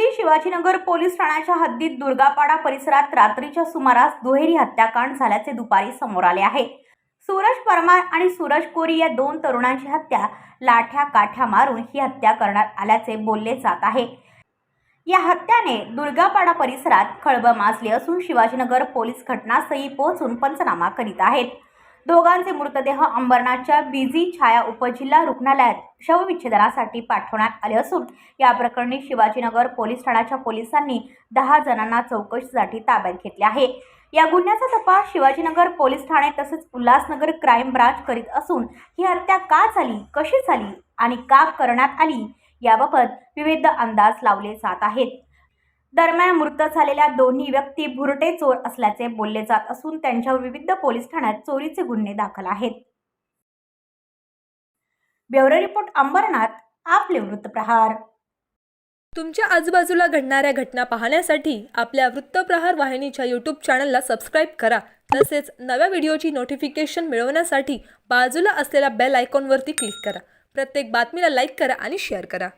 प्रकरणी शिवाजीनगर पोलीस ठाण्याच्या हद्दीत दुर्गापाडा परिसरात रात्रीच्या सुमारास दुहेरी हत्याकांड झाल्याचे दुपारी समोर आले आहे. सूरज परमार आणि सूरज कोरी या दोन तरुणांची हत्या लाठ्या काठ्या मारून ही हत्या करण्यात आल्याचे बोलले जात आहे. या हत्याने दुर्गापाडा परिसरात खळबळ माजली असून शिवाजीनगर पोलीस घटनास्थळी पोहोचून पंचनामा करीत आहेत. दोघांचे मृतदेह अंबरनाथच्या बिझी छाया उपजिल्हा रुग्णालयात शवविच्छेदनासाठी पाठवण्यात आले असून या प्रकरणी शिवाजीनगर पोलीस ठाण्याच्या पोलिसांनी दहा जणांना चौकशीसाठी ताब्यात घेतले आहे. या गुन्ह्याचा तपास शिवाजीनगर पोलीस ठाणे तसेच उल्हासनगर क्राईम ब्रांच करीत असून ही हत्या का झाली कशी झाली आणि का करण्यात आली याबाबत विविध अंदाज लावले जात आहेत. दरम्यान मृत झालेल्या दोन्ही व्यक्ती भुरटे चोर असल्याचे बोलले जात असून त्यांच्यावर विविध पोलीस ठाण्यात चोरीचे गुन्हे दाखल आहेत. ब्युरो रिपोर्ट अंबरनाथ आपले वृत्तप्रहार तुमच्या आजूबाजूला घडणाऱ्या घटना पाहण्यासाठी आपल्या वृत्तप्रहार वाहिनीच्या यूट्यूब चॅनलला सबस्क्राईब करा. तसेच नव्या व्हिडिओची नोटिफिकेशन मिळवण्यासाठी बाजूला असलेल्या बेल आयकॉनवरती क्लिक करा. प्रत्येक बातमीला लाईक करा आणि शेअर करा.